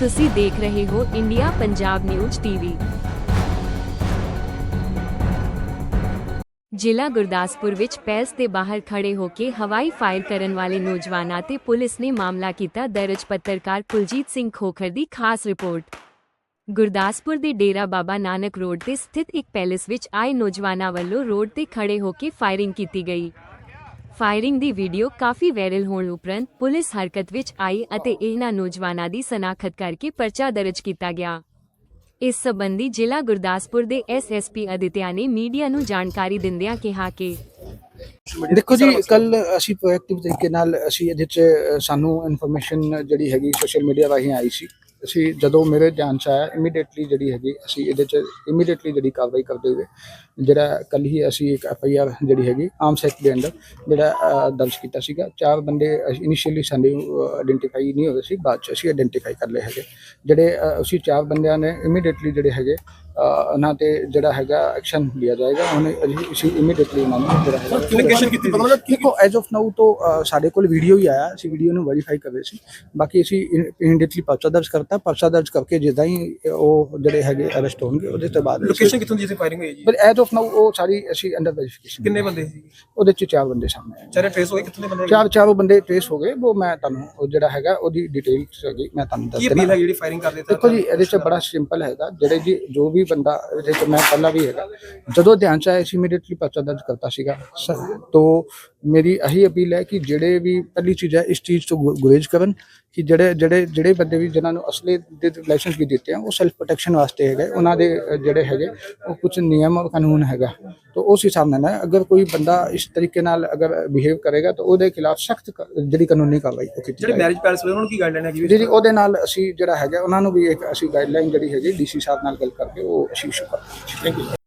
ਤੁਸੀਂ ਦੇਖ ਰਹੇ ਹੋ ਇੰਡੀਆ ਪੰਜਾਬ ਨਿਊਜ਼ ਟੀਵੀ। ਜ਼ਿਲ੍ਹਾ ਗੁਰਦਾਸਪੁਰ ਵਿੱਚ ਪੈਲਸ ਦੇ ਬਾਹਰ ਖੜੇ ਹੋ ਕੇ ਹਵਾਈ ਫਾਇਰ ਕਰਨ ਵਾਲੇ ਨੌਜਵਾਨਾਂ ਤੇ ਪੁਲਿਸ ਨੇ ਮਾਮਲਾ ਕੀਤਾ, ਦਰਜ ਪੱਤਰਕਾਰ ਕੁਲਜੀਤ ਸਿੰਘ ਖੋਖਰ ਦੀ ਖਾਸ ਰਿਪੋਰਟ। ਗੁਰਦਾਸਪੁਰ ਦੇ ਡੇਰਾ ਬਾਬਾ ਨਾਨਕ ਰੋਡ ਤੇ ਸਥਿਤ ਇੱਕ ਪੈਲੇਸ ਵਿੱਚ ਆਏ ਨੌਜਵਾਨਾਂ ਵੱਲੋਂ ਰੋਡ ਤੇ ਖੜੇ ਹੋ ਕੇ ਫਾਇਰਿੰਗ ਕੀਤੀ ਗਈ। ਫਾਇਰਿੰਗ ਦੀ ਵੀਡੀਓ ਕਾਫੀ ਵਾਇਰਲ ਹੋਣ ਉਪਰੰਤ ਪੁਲਿਸ ਹਰਕਤ ਵਿੱਚ ਆਈ ਅਤੇ ਇਹਨਾਂ ਨੌਜਵਾਨਾਂ ਦੀ ਸਨਾਖਤ ਕਰਕੇ ਪਰਚਾ ਦਰਜ ਕੀਤਾ ਗਿਆ। ਇਸ ਸੰਬੰਧੀ ਜ਼ਿਲ੍ਹਾ ਗੁਰਦਾਸਪੁਰ ਦੇ ਐਸਐਸਪੀ ਅਦਿਤਿਆ ਨੇ ਮੀਡੀਆ ਨੂੰ ਜਾਣਕਾਰੀ ਦਿੰਦਿਆਂ ਕਿਹਾ ਕਿ ਦੇਖੋ ਜੀ ਕੱਲ ਅਸੀਂ ਪ੍ਰੋਐਕਟਿਵ ਤਰੀਕੇ ਨਾਲ ਅਸੀਂ ਇਹਦੇ ਚ ਸਾਨੂੰ ਇਨਫੋਰਮੇਸ਼ਨ ਜਿਹੜੀ ਹੈਗੀ ਸੋਸ਼ਲ ਮੀਡੀਆ ਰਾਹੀਂ ਆਈ ਸੀ। ਅਸੀਂ ਜਦੋਂ ਮੇਰੇ ਧਿਆਨ ਚ ਆਇਆ ਇਮੀਡੀਏਟਲੀ ਜਿਹੜੀ ਹੈਗੀ, ਅਸੀਂ ਇਹਦੇ ਚ ਇਮੀਡੀਏਟਲੀ ਜਿਹੜੀ ਕਾਰਵਾਈ ਕਰਦੇ ਹੋਏ, ਜਿਹੜਾ ਕੱਲ ਹੀ ਅਸੀਂ ਇੱਕ ਐਫ ਆਈ ਆਰ ਜਿਹੜੀ ਹੈਗੀ ਆਮ ਸੈਕਟ ਦੇ ਅੰਦਰ ਜਿਹੜਾ ਦਰਜ ਕੀਤਾ ਸੀਗਾ। ਚਾਰ ਬੰਦੇ ਇਨੀਸ਼ੀਅਲੀ ਸਾਨੂੰ ਆਇਡੈਂਟੀਫਾਈ ਨਹੀਂ ਹੋਏ ਸੀ, ਬਾਅਦ ਚ ਅਸੀਂ ਆਇਡੈਂਟੀਫਾਈ ਕਰ ਲਏ ਹੈਗੇ। ਜਿਹੜੇ ਅਸੀਂ ਚਾਰ ਬੰਦਿਆਂ ਨੇ ਇਮੀਡੀਏਟਲੀ ਜਿਹੜੇ ਹੈਗੇ ਉਹਨਾਂ ਤੇ ਜਿਹੜਾ ਹੈਗਾ ਐਕਸ਼ਨ ਲਿਆ ਜਾਏਗਾ ਉਹਨੇ ਅਸੀਂ ਇਮੀਡੀਏਟਲੀ ਉਹਨਾਂ ਨੂੰ ਜਿਹੜਾ ਹੈਗਾ ਕਮਿਊਨੀਕੇਸ਼ਨ ਕੀਤੀ? ਕੀ ਦੇਖੋ ਐਜ਼ ਆਫ ਨਾਊ ਤੋਂ ਸਾਡੇ ਕੋਲ ਵੀਡੀਓ ਹੀ ਆਇਆ ਅਸੀਂ ਵੀਡੀਓ ਨੂੰ ਵੈਰੀਫਾਈ ਕਰ ਰਹੇ ਸੀ। ਬਾਕੀ ਅਸੀਂ ਇਮੀਡੀਏਟਲੀ ਪਰਚਾ ਦਰਜ ਕਰਤਾ। ਪਰਚਾ ਦਰਜ ਕਰਕੇ ਜਿੱਦਾਂ ਹੀ ਉਹ ਜਿਹੜੇ ਹੈਗੇ ਅਰੈਸਟ ਹੋਣਗੇ ਉਹਦੇ ਤੋਂ ਬਾਅਦ ਲੋਕੇਸ਼ਨ ਕਿੱਥੋਂ ਦੀ ਫਾਇਰਿੰਗ ਹੋਈ ਹੈ ਜੀ? ਪਰ ਐਜ਼ ਆਫ ਨਾਊ ਉਹ ਸਾਰੀ ਅਸੀਂ ਅੰਡਰ ਵੈਰੀਫਿਕੇਸ਼ਨ ਕਿੰਨੇ ਬੰਦੇ ਸੀ? ਉਹਦੇ ਚ ਚਾਰ ਬੰਦੇ ਸਾਹਮਣੇ ਆਏ। ਚਾਰੇ ਟ੍ਰੇਸ ਹੋਏ ਦੇ ਬੰਦੇ? ਚਾਰ ਚਾਰੋਂ ਬੰਦੇ ਟ੍ਰੇਸ ਹੋ ਗਏ। ਉਹ ਮੈਂ ਤੁਹਾਨੂੰ ਉਹ ਜਿਹੜਾ ਹੈਗਾ ਉਹਦੀ ਡਿਟੇਲਸ ਹੈਗੀ ਮੈਂ ਤੁਹਾਨੂੰ ਦੱਸ ਕੀ ਦੇਣਾ ਅਪੀਲ ਹੈ ਜਿਹੜੀ ਫਾਇਰਿੰਗ ਕਰਦੇ ਦੇਖੋ ਜੀ ਇਹਦੇ ਚ ਬੜਾ ਸਿੰਪਲ ਹੈਗਾ। ਜਿਹੜੇ ਜੀ ਜੋ ਵੀ ਬੰਦਾ ਚ ਮੈਂ ਪਹਿਲਾਂ ਵੀ ਹੈਗਾ। ਜਦੋਂ ਧਿਆਨ ਚ ਆਇਆ ਸੀ ਇਮੀਡੀਏਟਲੀ ਪਰਚਾ ਦਰਜ ਕਰਤਾ ਸੀਗਾ। ਤੋ ਮੇਰੀ ਇਹੀ ਅਪੀਲ ਹੈ ਕਿ ਜਿਹੜੇ ਵੀ ਪਹਿਲੀ ਚੀਜ਼ ਹੈ ਇਸ ਚੀਜ਼ ਤੋਂ ਗੁਰੇਜ਼ ਕਰਨ ਕਿ ਜਿਹੜੇ ਜਿਹੜੇ ਜਿਹੜੇ ਬੰਦੇ ਵੀ ਜਿਨ੍ਹਾਂ ਨੂੰ ਅਸਲੇ ਦੇ ਲਾਇਸੈਂਸ ਵੀ ਦਿੱਤੇ ਆ ਉਹ ਸੈਲਫ ਪ੍ਰੋਟੈਕਸ਼ਨ ਵਾਸਤੇ ਹੈਗੇ। ਉਹਨਾਂ ਦੇ ਜਿਹੜੇ ਹੈਗੇ ਉਹ ਕੁਝ ਨਿਯਮ ਔਰ ਕਾਨੂੰਨ ਹੈਗਾ। ਤੋ ਉਸ ਹਿਸਾਬ ਨਾਲ ਅਗਰ ਕੋਈ ਬੰਦਾ ਇਸ ਤਰੀਕੇ ਨਾਲ ਅਗਰ ਬਿਹੇਵ ਕਰੇਗਾ ਤਾਂ ਉਹਦੇ ਖਿਲਾਫ ਸਖਤ ਜਿਹੜੀ ਕਾਨੂੰਨੀ ਕਾਰਵਾਈ ਕੀਤੀ ਜਿਹੜੇ ਮੈਰਿਜ ਪੈਲਸ ਵਾਲੇ ਉਹਨਾਂ ਨੂੰ ਕੀ ਗਾਈਡਲਾਈਨ ਹੈਗੀ ਜੀ ਜੀ ਉਹਦੇ ਨਾਲ ਅਸੀਂ ਜਿਹੜਾ ਹੈਗਾ ਉਹਨਾਂ ਨੂੰ ਵੀ ਇੱਕ ਅਸੀਂ ਗਾਈਡਲਾਈਨ ਜਿਹੜੀ ਹੈਗੀ ਡੀਸੀ ਸਾਹਿਬ ਨਾਲ ਗੱਲ ਕਰਕੇ ਉਹ ਅਸੀਂ ਇਸ਼ੂ ਕਰਾਂਗੇ ਥੈਂਕ ਯੂ